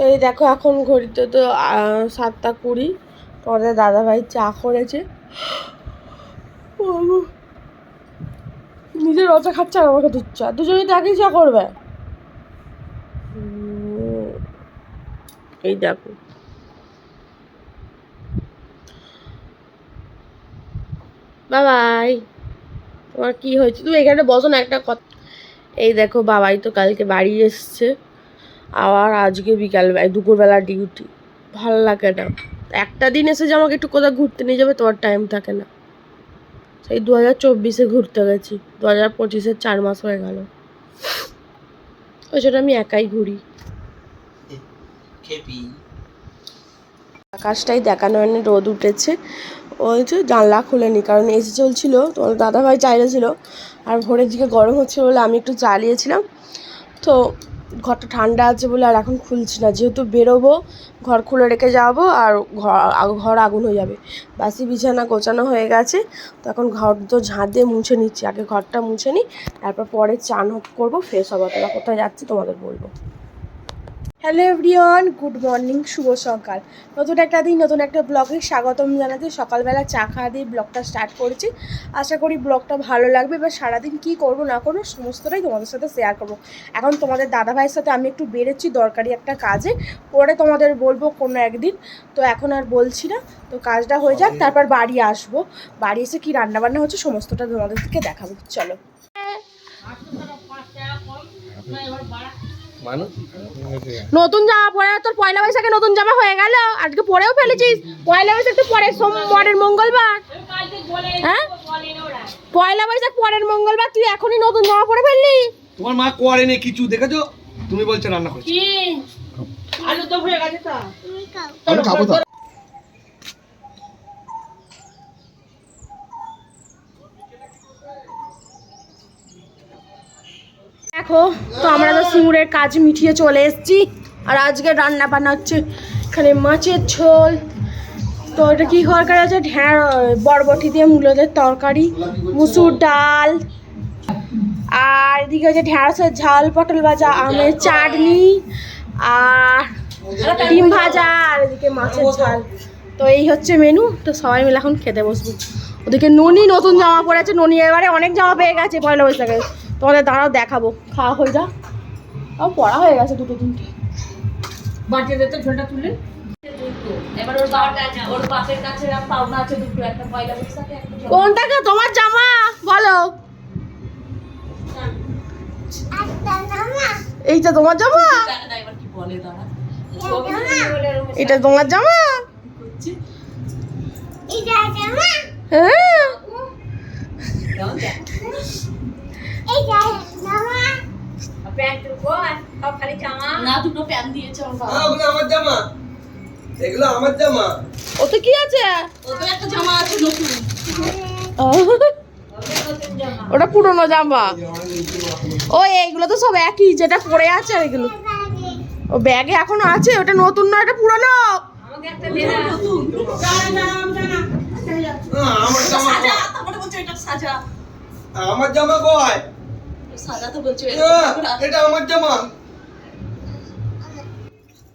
তো এই দেখো এখন ঘড়িতে তো সাতটা কুড়ি। তোমাদের দাদাভাই চা করেছে। নিজের রচা খাচ্ছে আর আমাকে দিচ্ছে আর দুজনেই তো চা করবে। এই দেখো। বাবাই, তোমার কি হয়েছে? তুমি এখানে বসো না, একটা কথা। এই দেখো, বাবাই তো কালকে বাড়ি এসছে। আবার আজকে বিকাল দুপুরবেলা ডিউটি ভালো লাগে না। একটা দিন এসে যে আমাকে একটু কোথাও ঘুরতে নিয়ে যাবে তোমার টাইম থাকে না। সেই দু হাজার চব্বিশে ঘুরতে গেছি। দু হাজার পঁচিশের চার মাস হয়ে গেল। ওই জন্য আমি একাই ঘুরি। আকাশটাই দেখানো হয়নি রোদ উঠেছে। ওই যে জানলা খুলেনি কারণ এসি চলছিল তোমার দাদাভাই চাইলেছিল। আর ভোরের দিকে গরম হচ্ছে বলে আমি একটু চালিয়েছিলাম তো ঘরটা ঠান্ডা আছে বলে আর এখন খুলছি না। যেহেতু বেরোবো, ঘর খুলে রেখে যাব আর ঘর ঘর আগুন হয়ে যাবে। বাসি বিছানা গোছানো হয়ে গেছে, তো এখন ঘর তো ঝাঁট দিয়ে মুছে নিচ্ছি। আগে ঘরটা মুছে নিই, তারপর পরে চান করব, ফ্রেশ হব। তোরা কোথায় যাচ্ছি তোমাদের বলব। হ্যালো এভরিওয়ান গুড মর্নিং শুভ সকাল। নতুন একটা দিন, নতুন একটা ব্লগে স্বাগতম জানাতে সকালবেলা চা খাওয়া দিয়ে ব্লগটা স্টার্ট করেছি। আশা করি ব্লগটা ভালো লাগবে, এবার সারাদিন কী করব, না করব, সমস্তটাই তোমাদের সাথে শেয়ার করব। এখন তোমাদের দাদাভাইয়ের সাথে আমি একটু বেরোচ্ছি দরকারি একটা কাজে। পরে তোমাদের বলব কোনো একদিন। তো এখন আর বলছি না। তো কাজটা হয়ে যাক, তারপর বাড়ি আসব। বাড়ি এসে কী রান্নাবান্না হচ্ছে, সমস্তটা তোমাদেরকে দেখাবো। চলো। মানুষ নতুন জামা পরে তোর পয়লা বৈশাখে নতুন জামা হয়ে গেল আজকে পরেও ফেলেছিস। পয়লা বৈশাখ তো পরে সোমবারের মঙ্গলবার। হ্যাঁ? পয়লা বৈশাখ পরের মঙ্গলবার তুই এখনই নতুন জামা পরে ফেললি? তোমার মা করেনি কিছু দেখেছ? তুমি বলছো রান্না করছ। আলু তো হয়ে গেছে তো আমি খাব তো দেখো, তো আমরা তো সিঙ্গুরের কাজ মিটিয়ে চলে এসেছি। আর আজকে রান্না বান্না হচ্ছে এখানে মাছের ঝোল। তো এটা কী তরকারি আছে? ঢ্যাঁড় বরবটি দিয়ে মূলদের তরকারি, মুসুর ডাল। আর এদিকে হচ্ছে ঢ্যাঁড়সের ঝাল, পটল ভাজা, আমের চাটনি আর ডিম ভাজা আর এদিকে মাছের ঝাল। তো এই হচ্ছে মেনু তো সবাই মিলে এখন খেতে বসবো। ওদিকে ননি নতুন জামা পরেছে। ননি এবারে অনেক জামা পেয়ে গেছে, পয়লা বৈশাখে। তোমাদের দাঁড়াও দেখাবো। খাওয়া হয়ে যা ও পড়া হয়ে গেছে দুটো তিনটে। বাটিতে তো ঝোলটা তুলে এবার ওর ওর বাপের কাছে পাওনা আছে দুটো একটা পয়লা বৈশাখে একটা কোনটাকে তোমার জামা? বলো। এইটা তোমার জামা? এটা তোমার জামা? হ্যাঁ। না দুটো প্যান্ট দিয়েছে ওর বাবা। ওগুলো আমার জামা। এগুলো আমার জামা। ওতে কি আছে? ওর একটা জামা আছে নতুন। ও, ওদের নতুন জামা ওটা পুরনো জামা। ও এইগুলো তো সব একই যেটা পরে আছে আর এগুলো। ও ব্যাগে এখনও আছে? ওটা নতুন না এটা পুরনো? বলছে এটা সাজা। আমার জামা কয়? সাজা তো বলছে এটা আমার জামা।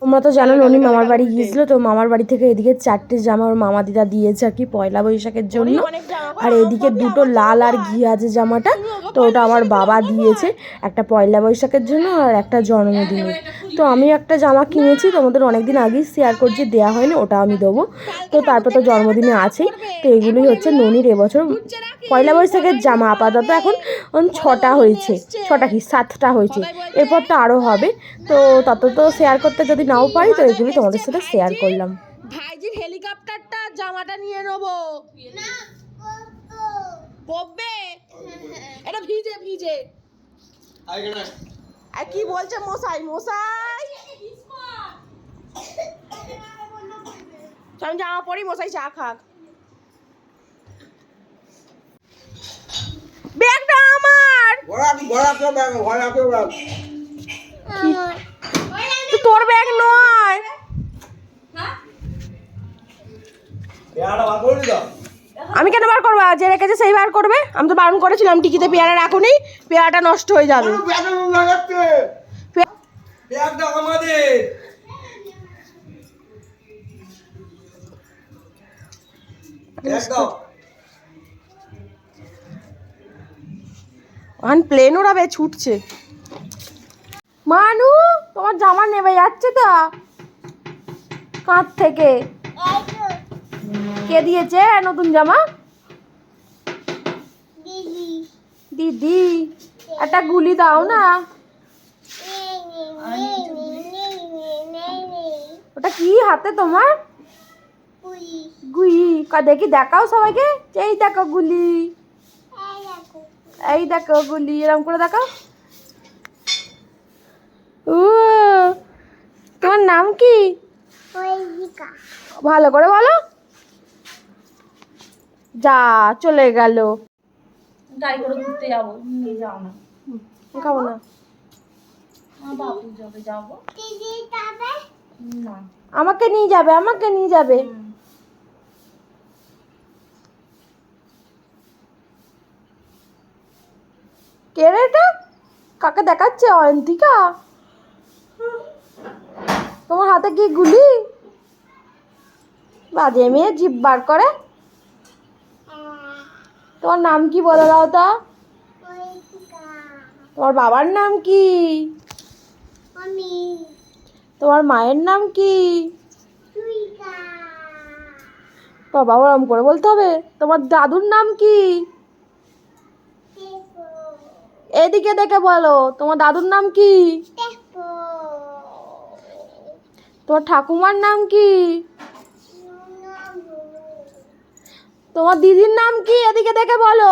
তোমরা তো জানো ননি মামার বাড়ি গিয়েছিল তো মামার বাড়ি থেকে এদিকে চারটে জামা ওর মামা দিদা দিয়েছে আর কি পয়লা বৈশাখের জন্য। আর এদিকে দুটো লাল আর ঘি আছে জামাটা তো ওটা আমার বাবা দিয়েছে একটা পয়লা বৈশাখের জন্য আর একটা জন্মদিনে তো আমি একটা জামা কিনেছি তোমাদের অনেকদিন আগেই শেয়ার করছি দেওয়া হয়নি ওটা আমি দেবো। তো তারপর তো জন্মদিনে আছেই তো এগুলোই হচ্ছে ননির এবছর পয়লা বৈশাখের জামা আপাতত এখন ছটা হয়েছে ছটা কি সাতটা হয়েছে। এরপর তো আরও হবে। তো তত তো শেয়ার করতে যদি নাও পারি তো এগুলি তোমাদের সাথে শেয়ার করলাম। ভাইজির হেলিকপ্টারটা জামাটা নিয়ে নেব। পববে এটা ভিজে ভিজে। আর কি বলছে মশাই মশাই? চল আমি জামা পরি মশাই চা খাক। ব্যাগটা আমার! তো আমি কেন বার করব? যে রেখেছে সেই বার করবে। আমি তো বারণ করেছিলাম টিকিতে পেয়ারা রাখুনি পেয়ারাটা নষ্ট হয়ে যাবে। প্লেন ওড়াবে ছুটছে। মানু তোমার জামা নেবে যাচ্ছে তো। কাঁধ থেকে। কে দিয়েছে নতুন জামা? দিদি। একটা গুলি দাও না। ওটা কি হাতে তোমার? কা- দেখি দেখাও সবাইকে। এই দেখো গুলি। এই দেখো। গুলি এরকম করে দেখাও। ও তোমার নাম কি? ভালো করে বলো। যা চলে গেল। গাড়ি করে ঘুরতে যাব। নিয়ে যাও না। খাব না। বাবু যাবে যাব। না। আমাকে নিয়ে যাবে আমাকে নিয়ে যাবে। কে রে এটা? কাকে দেখাচ্ছে? অয়ন্তিকা? তোমার হাতে কি গুলি? বাজে মেয়ে জিভ বার করে। তোমার নাম কি বলে দাও তা? তোমার বাবার নাম কি? তোমার মায়ের নাম কি? বাবা, ওরম করে বলতে হবে। তোমার দাদুর নাম কি? এদিকে দেখে বলো, তোমার দাদুর নাম কি? তোমার ঠাকুমার নাম কি? তোমার দিদির নাম কি? এদিকে দেখে বলো।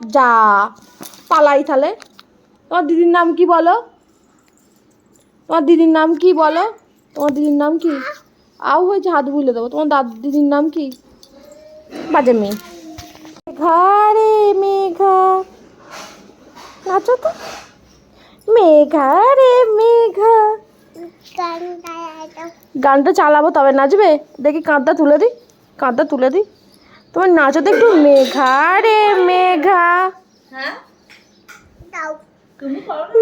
যা পালাই তাহলে। তোমার দিদির নাম কি বলো? তোমার দিদির নাম কি বলো? তোমার দিদির নাম কি? আও হয়েছে হাত বুলে দেবো। তোমার দাদু দিদির নাম কি? বাজে মেয়ে। মেঘা রে মেঘা। নাচো তো। মেঘা রে মেঘা। গানটা চালাবো তবে নাচবে? দেখি কাঁধটা তুলে দিই। কাঁধটা তুলে দিই। তোমার নাচো তো একটু মেঘা রে, মেঘা।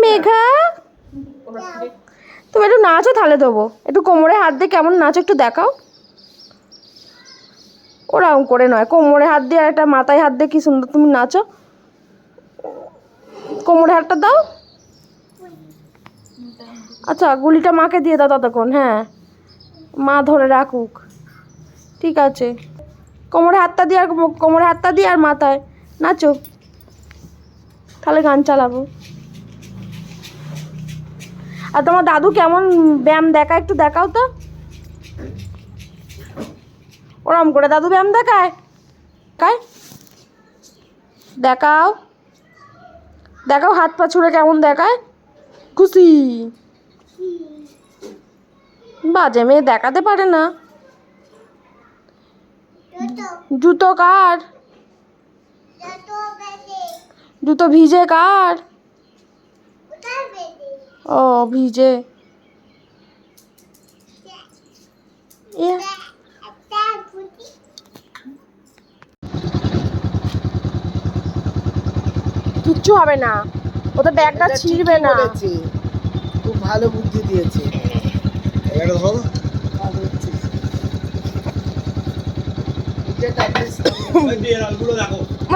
মেঘা। তুমি একটু নাচো তাহলে দেবো। একটু কোমরে হাত দিয়ে কেমন নাচো একটু দেখাও। ওরকম করে নয়, কোমরে হাত দিয়ে একটা মাথায় হাত দিয়ে কি সুন্দর তুমি নাচো। কোমরে হাতটা দাও। আচ্ছা গুলিটা মাকে দিয়ে দাও ততক্ষণ হ্যাঁ। মা ধরে রাখুক। ঠিক আছে। কোমরে হাতটা দিয়ে আর কোমরে হাতটা দিয়ে আর মাথায়। নাচো। তাহলে গান চালাবো। আর তোমার দাদু কেমন ব্যায়াম দেখা একটু দেখাও তো। ওরম করে দাদু ব্যায়াম দেখায়। কায় দেখাও। দেখাও হাত পা ছুঁড়ে কেমন দেখায়। খুশি। বাজে মেয়ে দেখাতে পারে না। জুতো কার? জুতো ভিজে কার? ও ভিজে। কিচ্ছু হবে না। ও তো ব্যাগটা ছিঁড়বে না। খুব ভালো বুদ্ধি দিয়েছে। ধরো যেটা বেশ ওই বিড়ালগুলো দেখো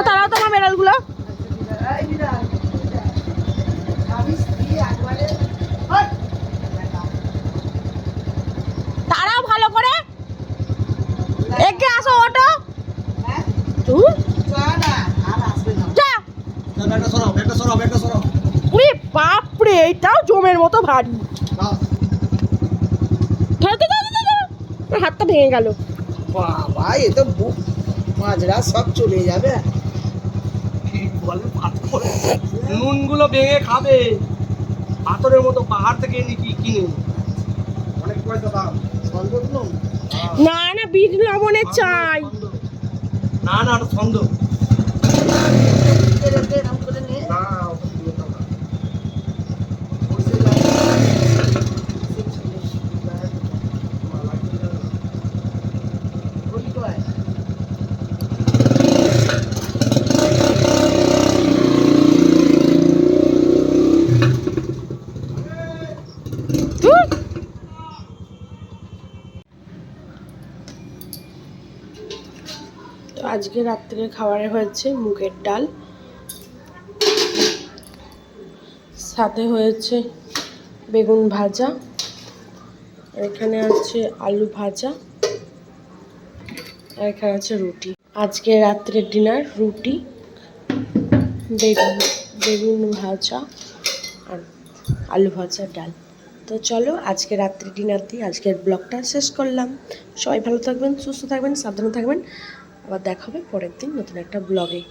তারাও তোমার মেডালগুলো এই বিড়াল, বিড়াল। আমি স্ত্রী একবারে হাট! তারাও ভালো করে আসো অটো বাপরে এটাও জমের মতো ভারী তো, তো, তো। আমার হাতটা ভেঙে গেল বাবা এ তো মাজরা সব চলে যাবে। পাথর নুনগুলো ভেঙে খাবে। পাথরের মতো পাহাড় থেকে এনে কি কিনে? অনেক পয়সা দাম। না না বিট লবণের চাই। না না ওটা ছন্দ এরকম এরকম করে নে না ওটা দিয়ে দাও না। বসে যাবে। সে ছেলে ওই কয় ধুর। তো আজকে রাত্রে খাবারে হয়েছে মুগের ডাল। সাথে হয়েছে বেগুন ভাজা। এখানে আছে আলু ভাজা। আর এখানে আছে রুটি। আজকে রাত্রের ডিনার রুটি, বেগুন বেগুন ভাজা আর আলু ভাজা ডাল। তো চলো, আজকে রাত্রি ডিনার দিয়ে আজকের ব্লগটা শেষ করলাম। সবাই ভালো থাকবেন, সুস্থ থাকবেন, সাবধানে থাকবেন। আবার দেখা হবে পরের দিন নতুন একটা ব্লগে